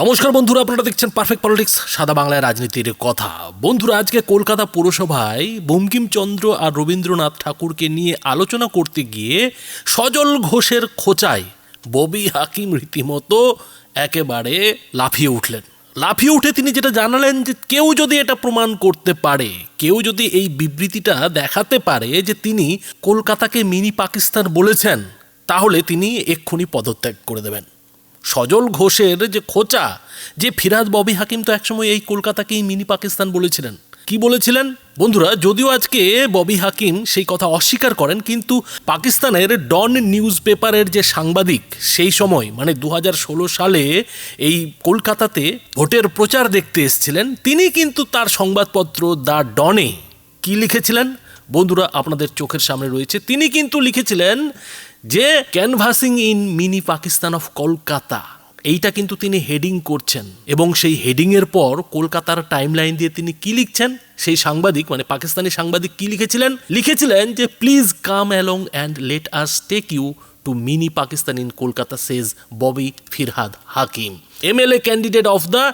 নমস্কার বন্ধুরা, আপনারা দেখছেন পারফেক্ট পলিটিক্স সাদা বাংলায় রাজনীতির কথা। বন্ধুরা, আজকে কলকাতা পুরসভায় বঙ্কিমচন্দ্র আর রবীন্দ্রনাথ ঠাকুরকে নিয়ে আলোচনা করতে গিয়ে সজল ঘোষের খোঁচায় ববি হাকিম রীতিমতো একেবারে লাফিয়ে উঠলেন। লাফিয়ে উঠে তিনি যেটা জানালেন যে কেউ যদি এটা প্রমাণ করতে পারে, কেউ যদি এই বিবৃতিটা দেখাতে পারে যে তিনি কলকাতাকে মিনি পাকিস্তান বলেছেন, তাহলে তিনি এক্ষুনি পদত্যাগ করে দেবেন। সজল ঘোষের যে খোঁচা, যে ফিরাদ ববি হাকিম তো একসময় এই কলকাতাকেই মিনি পাকিস্তান বলেছিলেন। কি বলেছিলেন? বন্ধুরা, যদিও আজকে ববি হাকিম সেই কথা অস্বীকার করেন, কিন্তু পাকিস্তানের ডন নিউজ পেপারের যে সাংবাদিক, সেই সময় মানে দু হাজার ষোলো সালে এই কলকাতাতে ভোটের প্রচার দেখতে এসেছিলেন, তিনি কিন্তু তার সংবাদপত্র দ্য ডনে কি লিখেছিলেন? বন্ধুরা, আপনাদের চোখের সামনে রয়েছে, তিনি কিন্তু লিখেছিলেন যে canvassing in mini Pakistan of Kolkata, এইটা কিন্তু তিনি হেডিং করছেন। এবং সেই হেডিংয়ের পর কলকাতার টাইমলাইন দিয়ে তিনি কি লিখছেন? সেই সাংবাদিক মানে পাকিস্তানি সাংবাদিক কি লিখেছিলেন? লিখেছিলেন যে please come along and let us take you to mini Pakistan in Kolkata says Bobby Firhad Hakim. MLA candidate of the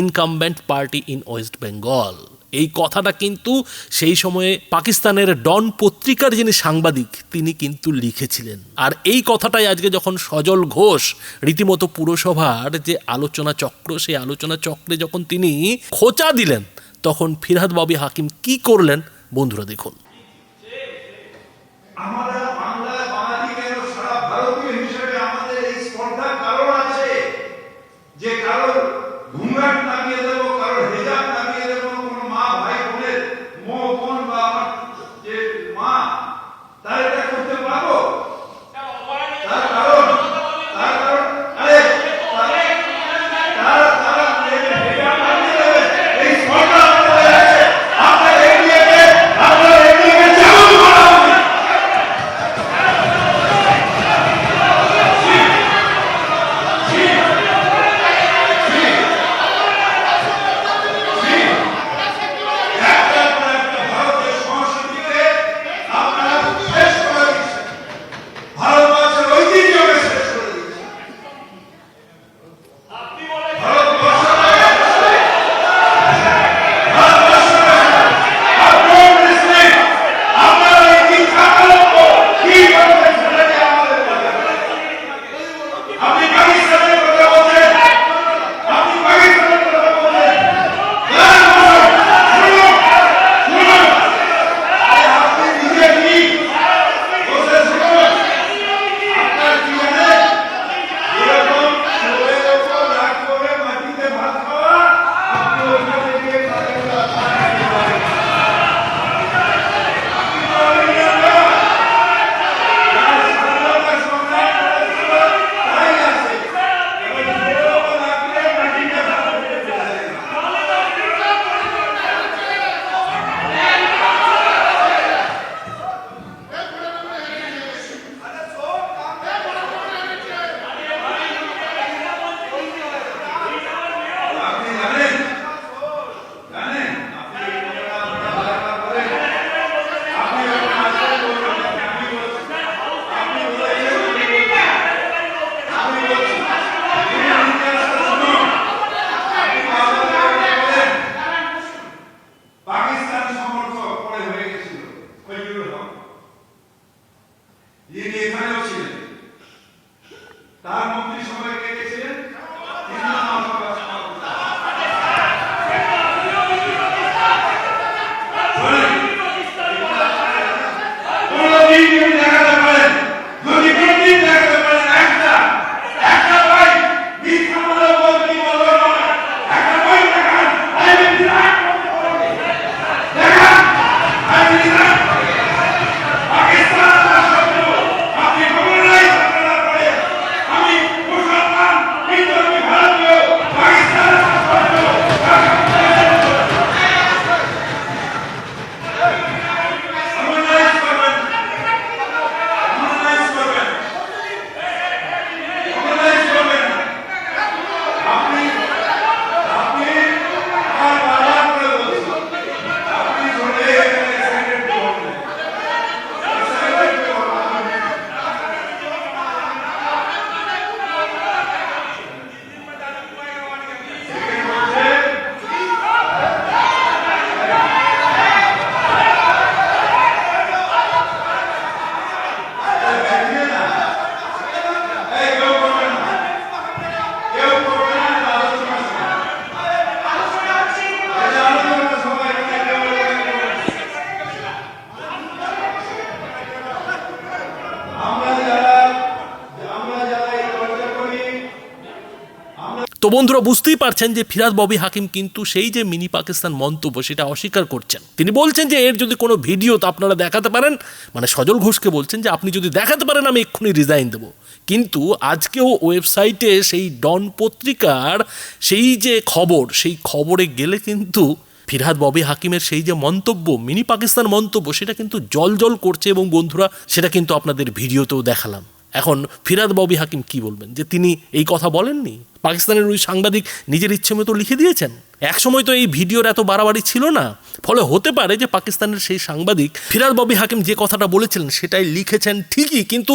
incumbent party in West Bengal এই কথাটা কিন্তু সেই সময়ে পাকিস্তানের ডন পত্রিকার যিনি সাংবাদিক, তিনি কিন্তু লিখেছিলেন। আর এই কথাটাই আজকে যখন সজল ঘোষ রীতিমতো পুরসভার যে আলোচনা চক্র, সেই আলোচনা চক্রে যখন তিনি খোঁচা দিলেন, তখন ফিরহাদ বাবি হাকিম কি করলেন? বন্ধুরা দেখুন। কারণ যে কারোর তার মন্ত্রী তো বন্ধুরা, বুঝতেই পারছেন যে ফিরাদ ববি হাকিম কিন্তু সেই যে মিনি পাকিস্তান মন্তব্য, সেটা অস্বীকার করছেন। তিনি বলছেন যে এর যদি কোনো ভিডিও তো আপনারা দেখাতে পারেন মানে সজল ঘোষকে বলছেন যে আপনি যদি দেখাতে পারেন, আমি এক্ষুনি রিজাইন দেবো। কিন্তু আজকেও ওয়েবসাইটে সেই ডন পত্রিকার সেই যে খবর, সেই খবরে গেলে কিন্তু ফিরহাদ ববি হাকিমের সেই যে মন্তব্য, মিনি পাকিস্তান মন্তব্য, সেটা কিন্তু জল জল করছে এবং বন্ধুরা, সেটা কিন্তু আপনাদের ভিডিওতেও দেখালাম। এখন ফিরাদ ববি হাকিম কি বলবেন? যে তিনি এই কথা বলেননি? পাকিস্তানের ওই সাংবাদিক নিজের ইচ্ছে মতো লিখে দিয়েছেন? একসময় তো এই ভিডিওর এত বাড়াবাড়ি ছিল না। ফলে হতে পারে যে পাকিস্তানের সেই সাংবাদিক ফিরাদ ববি হাকিম যে কথাটা বলেছিলেন সেটাই লিখেছেন ঠিকই, কিন্তু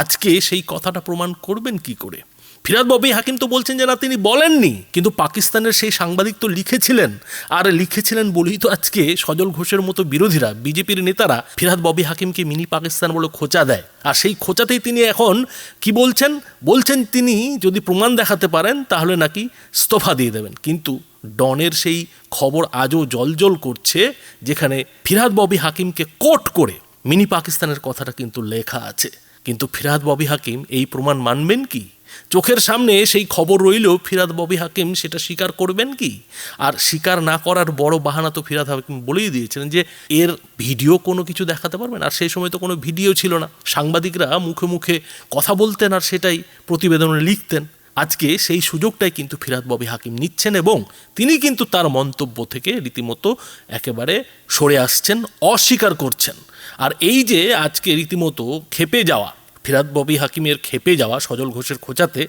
আজকে সেই কথাটা প্রমাণ করবেন কি করে? ফিরাদ ববি হাকিম তো বলছেন যে না, তিনি বলেননি। কিন্তু পাকিস্তানের সেই সাংবাদিক তো লিখেছিলেন। আর লিখেছিলেন বলেই তো আজকে সজল ঘোষের মতো বিরোধীরা, বিজেপির নেতারা ফিরাদ ববি হাকিমকে মিনি পাকিস্তান বলে খোঁচা দেয়। আর সেই খোঁচাতেই তিনি এখন কি বলছেন? বলছেন তিনি যদি প্রমাণ দেখাতে পারেন, তাহলে নাকি ইস্তফা দিয়ে দেবেন। কিন্তু ডনের সেই খবর আজও জলজল করছে, যেখানে ফিরাদ ববি হাকিমকে কোট করে মিনি পাকিস্তানের কথাটা কিন্তু লেখা আছে। কিন্তু ফিরাদ ববি হাকিম এই প্রমাণ মানবেন কি? চোখের সামনে সেই খবর রইলেও ফিরাদ ববি হাকিম সেটা স্বীকার করবেন কি? আর স্বীকার না করার বড় বাহানা তো ফিরাদ হাকিম বলেই দিয়েছিলেন যে, এর ভিডিও কোনো কিছু দেখাতে পারবেন? আর সেই সময় তো কোনো ভিডিও ছিল না। সাংবাদিকরা মুখে মুখে কথা বলতেন আর সেটাই প্রতিবেদনে লিখতেন। আজকে সেই সুযোগটাই কিন্তু ফিরাদ ববি হাকিম নিচ্ছেন এবং তিনি কিন্তু তার মন্তব্য থেকে রীতিমতো একেবারে সরে আসছেন, অস্বীকার করছেন। আর এই যে আজকে রীতিমতো খেপে যাওয়া ফিরাদ ববি হাকিমের খেপে যাওয়া সজল ঘোষের খোঁচাতে,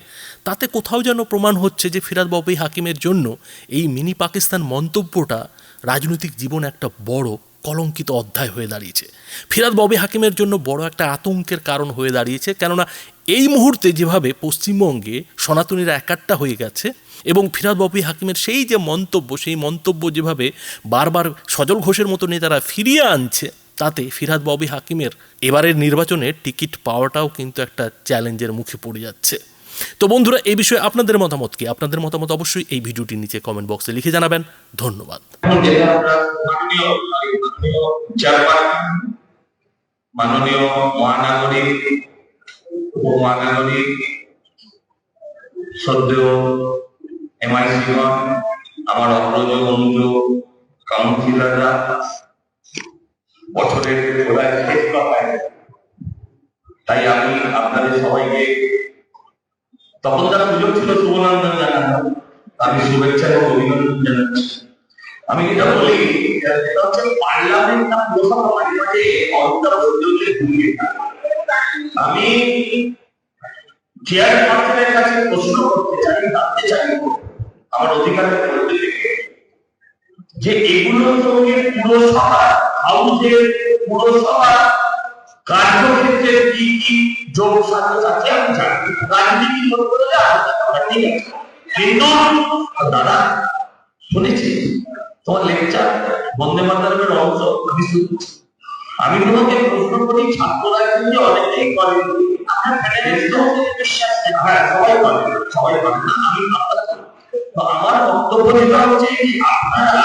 তাতে কোথাও যেন প্রমাণ হচ্ছে যে ফিরাদ ববি হাকিমের জন্য এই মিনি পাকিস্তান মন্তব্যটা রাজনৈতিক জীবন একটা বড় কলঙ্কিত অধ্যায় হয়ে দাঁড়িয়েছে। ফিরাদ ববি হাকিমের জন্য বড় একটা আতঙ্কের কারণ হয়ে দাঁড়িয়েছে, কেননা এই মুহূর্তে যেভাবে পশ্চিমবঙ্গে সনাতনীরা একাট্টা হয়ে গেছে এবং ফিরাদ ববি হাকিমের সেই যে মন্তব্য, সেই মন্তব্য যেভাবে বারবার সজল ঘোষের মতো নেতারা ফিরিয়ে আনছে তাতে ফিরহাদ ববি হাকিমের এবারের নির্বাচনে টিকিট পাওয়াটাও কিন্তু একটা চ্যালেঞ্জের মুখে পড়ে যাচ্ছে। তো বন্ধুরা এই বিষয়ে আপনাদের মতামত কি? আপনাদের মতামত অবশ্যই এই ভিডিওটির নিচে কমেন্ট বক্সে লিখে জানাবেন। ধন্যবাদ। আমরা অগ্রজ অনুজ কাউন্সিলররা বছরের গোড়ায় শেষ কথায় তাই আমি আপনাদের সবাইকে তখন তার সুযোগ ছিল শুভনন্দন জানানো। আমি শুভেচ্ছা এবং অভিনন্দন জানাচ্ছি। আমি যেটা বলি সেটা হচ্ছে পার্লামেন্ট না লোকসভা মাঝে মাঝে অন্তর উদ্যোগের আমি চেয়ারপারসনের কাছে প্রশ্ন করতে চাই, জানতে চাই, আমার অধিকারের মধ্যে থেকে। যে এগুলোর সঙ্গে পুরসভা হাউসের পুরসভা কার্যক্ষেত্রে কি কি যোগ আছে আমি জানি রাজনীতি যোগ করে কিন্তু দাদা, শুনেছি তোমার লেকচার বন্দে অংশ আমি শুনছি আমি তোমাকে প্রশ্ন করি ছাত্ররা কিন্তু অনেকেই করে। হ্যাঁ সবাই আমার বক্তব্য হচ্ছে আপনারা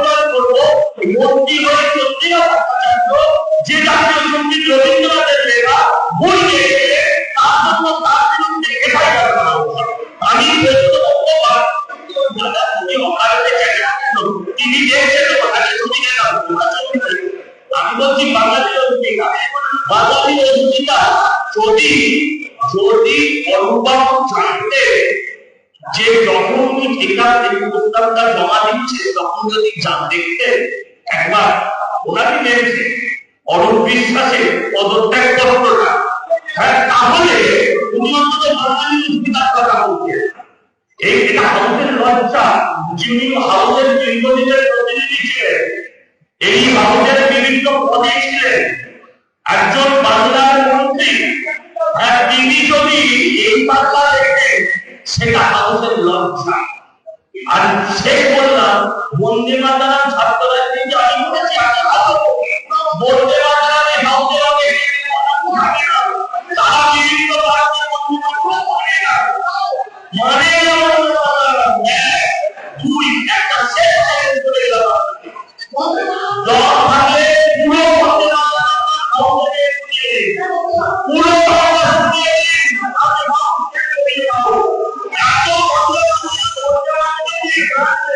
যদি যদি যে প্রস্তাবটা জমা দিচ্ছে, তখন যদি একবার দেখছে অরূপ বিশ্বাসের পদত্যাগ পত্রটা হ্যাঁ তাহলে উনি অন্তত বাঙালি কথা এই এটা হাউসের লজ্জা, যিনি হাউসের প্রতিনিধি ছিলেন, এই হাউসের বিভিন্ন পদে ছিলেন একজন সেটা মানুষের লজ্জা। আর সেই বললাম বন্দে মাতারাম ছাত্ররা Thank you.